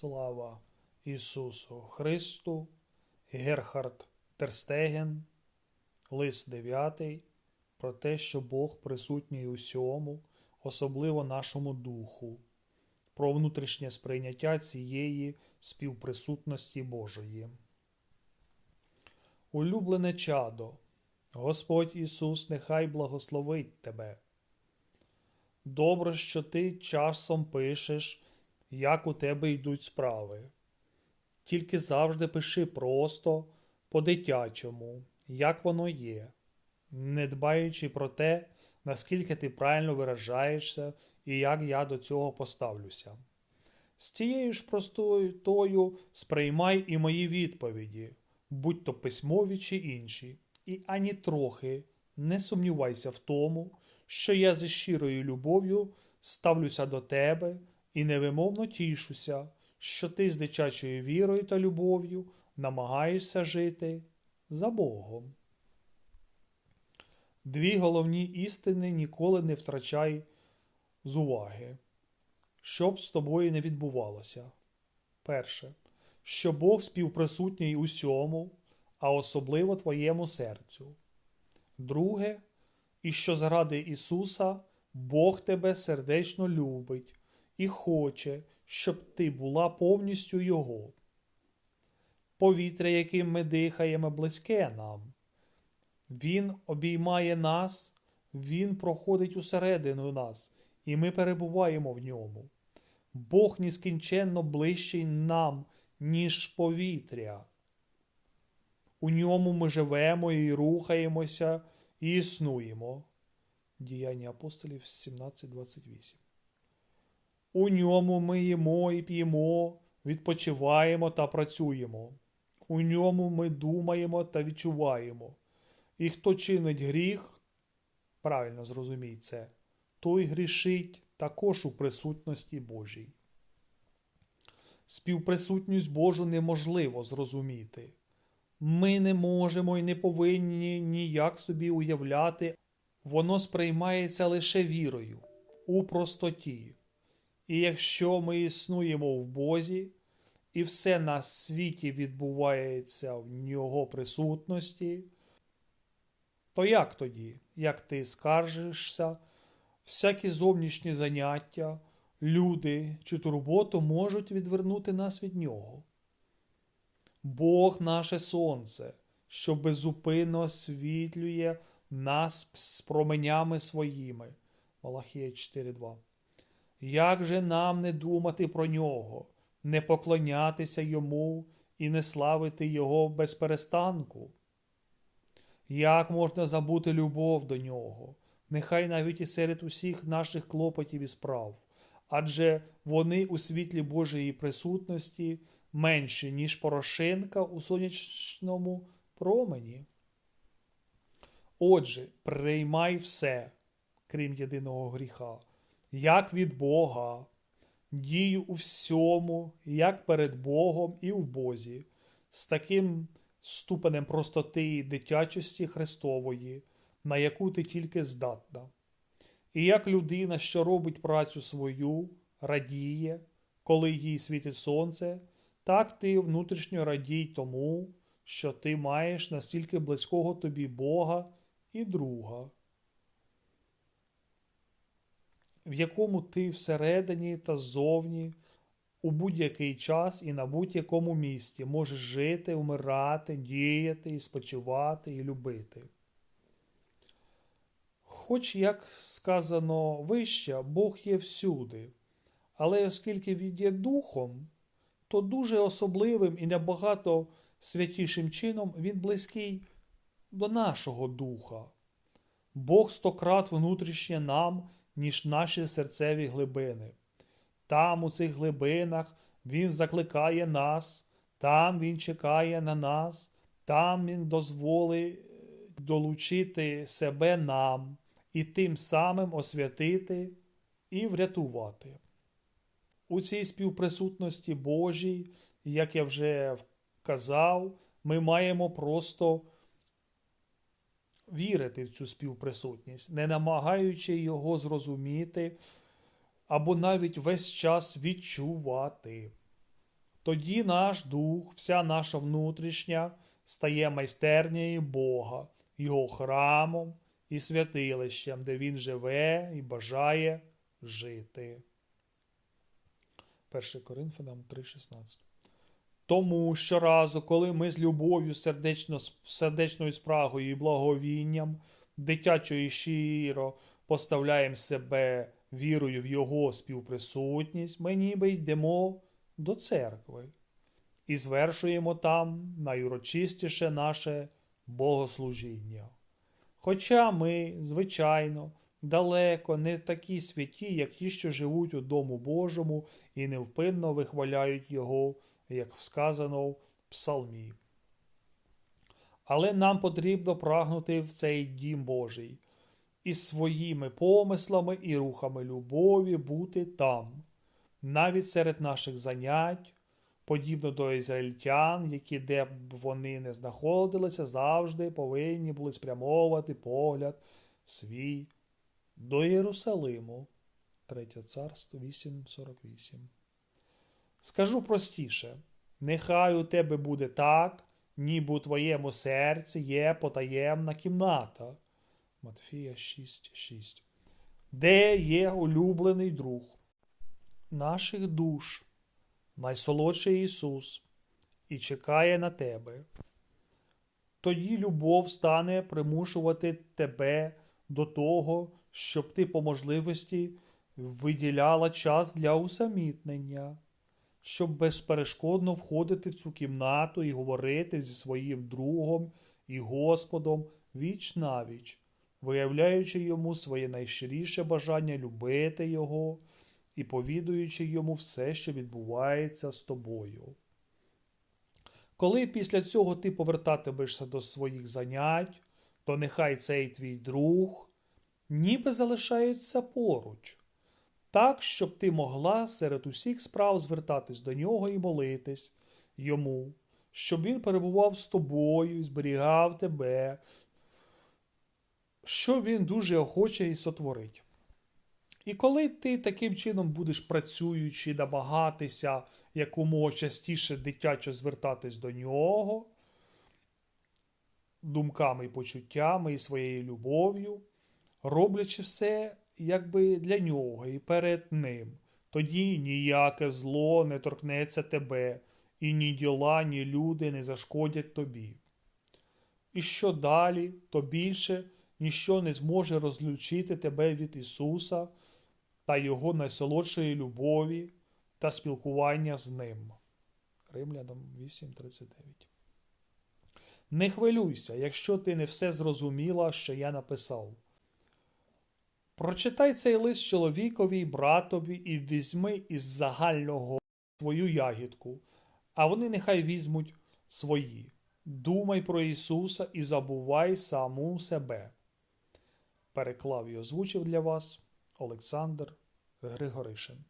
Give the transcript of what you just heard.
Слава Ісусу Христу, Герхард Терстеген, лист 9 про те, що Бог присутній усьому, особливо нашому духу, про внутрішнє сприйняття цієї співприсутності Божої. Улюблене чадо, Господь Ісус, нехай благословить тебе. Добре, що ти часом пишеш, як у тебе йдуть справи. Тільки завжди пиши просто, по-дитячому, як воно є, не дбаючи про те, наскільки ти правильно виражаєшся і як я до цього поставлюся. З тією ж простою тою сприймай і мої відповіді, будь то письмові чи інші, і ані трохи не сумнівайся в тому, що я зі щирою любов'ю ставлюся до тебе і невимовно тішуся, що ти з дитячою вірою та любов'ю намагаєшся жити за Богом. Дві головні істини ніколи не втрачай з уваги, що б з тобою не відбувалося. Перше, що Бог співприсутній усьому, а особливо твоєму серцю. Друге, і що заради Ісуса Бог тебе сердечно любить і хоче, щоб ти була повністю Його. Повітря, яким ми дихаємо, близьке нам. Він обіймає нас, Він проходить усередину нас, і ми перебуваємо в ньому. Бог нескінченно ближчий нам, ніж повітря. У ньому ми живемо і рухаємося і існуємо. Діяння апостолів 17.28. У ньому ми їмо і п'ємо, відпочиваємо та працюємо. У ньому ми думаємо та відчуваємо. І хто чинить гріх, правильно зрозумій це, той грішить також у присутності Божій. Співприсутність Божу неможливо зрозуміти. Ми не можемо і не повинні ніяк собі уявляти, воно сприймається лише вірою, у простоті. І якщо ми існуємо в Бозі, і все на світі відбувається в Нього присутності, то як тоді, як ти скаржишся, всякі зовнішні заняття, люди чи турботу можуть відвернути нас від Нього? Бог наше Сонце, що безупинно освітлює нас з променями своїми. Малахія 4.2. Як же нам не думати про нього, не поклонятися йому і не славити Його без перестанку? Як можна забути любов до нього, нехай навіть і серед усіх наших клопотів і справ, адже вони у світлі Божої присутності менші, ніж порошинка у сонячному промені? Отже, приймай все, крім єдиного гріха, як від Бога, дію у всьому, як перед Богом і в Бозі, з таким ступенем простоти і дитячості Христової, на яку ти тільки здатна. І як людина, що робить працю свою, радіє, коли їй світить сонце, так ти внутрішньо радій тому, що ти маєш настільки близького тобі Бога і друга, в якому ти всередині та ззовні у будь-який час і на будь-якому місці можеш жити, вмирати, діяти, спочивати і любити. Хоч, як сказано вище, Бог є всюди, але оскільки він є духом, то дуже особливим і набагато святішим чином він близький до нашого духа. Бог стократ внутрішнє нам, ніж наші серцеві глибини. Там, у цих глибинах, Він закликає нас, там Він чекає на нас, там Він дозволить е, долучити себе нам і тим самим освятити і врятувати. У цій співприсутності Божій, як я вже казав, ми маємо просто вірити в цю співприсутність, не намагаючи його зрозуміти або навіть весь час відчувати. Тоді наш дух, вся наша внутрішня стає майстернею Бога, Його храмом і святилищем, де Він живе і бажає жити. 1 Коринфянам 3,16 Тому щоразу, коли ми з любов'ю, сердечно, сердечною спрагою і благовінням, дитячо і щиро поставляємо себе вірою в Його співприсутність, ми ніби йдемо до церкви і звершуємо там найурочистіше наше богослужіння. Хоча ми, звичайно, далеко не такі святі, як ті, що живуть у Дому Божому і невпинно вихваляють Його, як сказано в Псалмі. Але нам потрібно прагнути в цей дім Божий і своїми помислами і рухами любові бути там, навіть серед наших занять, подібно до ізраїльтян, які де б вони не знаходилися, завжди повинні були спрямовувати погляд свій до Єрусалиму. 3 царство 8.48. Скажу простіше, нехай у тебе буде так, ніби у твоєму серці є потаємна кімната. Матфія 6.6. Де є улюблений друг наших душ, найсолодший Ісус, і чекає на тебе. Тоді любов стане примушувати тебе до того, щоб ти по можливості виділяла час для усамітнення, щоб безперешкодно входити в цю кімнату і говорити зі своїм другом і Господом віч навіч, виявляючи йому своє найщиріше бажання любити Його і повідуючи йому все, що відбувається з тобою. Коли після цього ти повертатимешся до своїх занять, то нехай цей твій друг ніби залишається поруч, так, щоб ти могла серед усіх справ звертатись до нього і молитись йому, щоб він перебував з тобою і зберігав тебе, що він дуже охоче і сотворить. І коли ти таким чином будеш працюючи, намагатися якомога частіше дитячо звертатись до нього, думками і почуттями і своєю любов'ю, роблячи все якби для нього і перед ним, тоді ніяке зло не торкнеться тебе, і ні діла, ні люди не зашкодять тобі. І що далі, то більше ніщо не зможе розлучити тебе від Ісуса та Його найсолодшої любові та спілкування з Ним. Римлянам 8.39. Не хвилюйся, якщо ти не все зрозуміла, що я написав. Прочитай цей лист чоловікові й братові і візьми із загального свою ягідку, а вони нехай візьмуть свої. Думай про Ісуса і забувай саму себе. Переклав і озвучив для вас Олександр Григоришин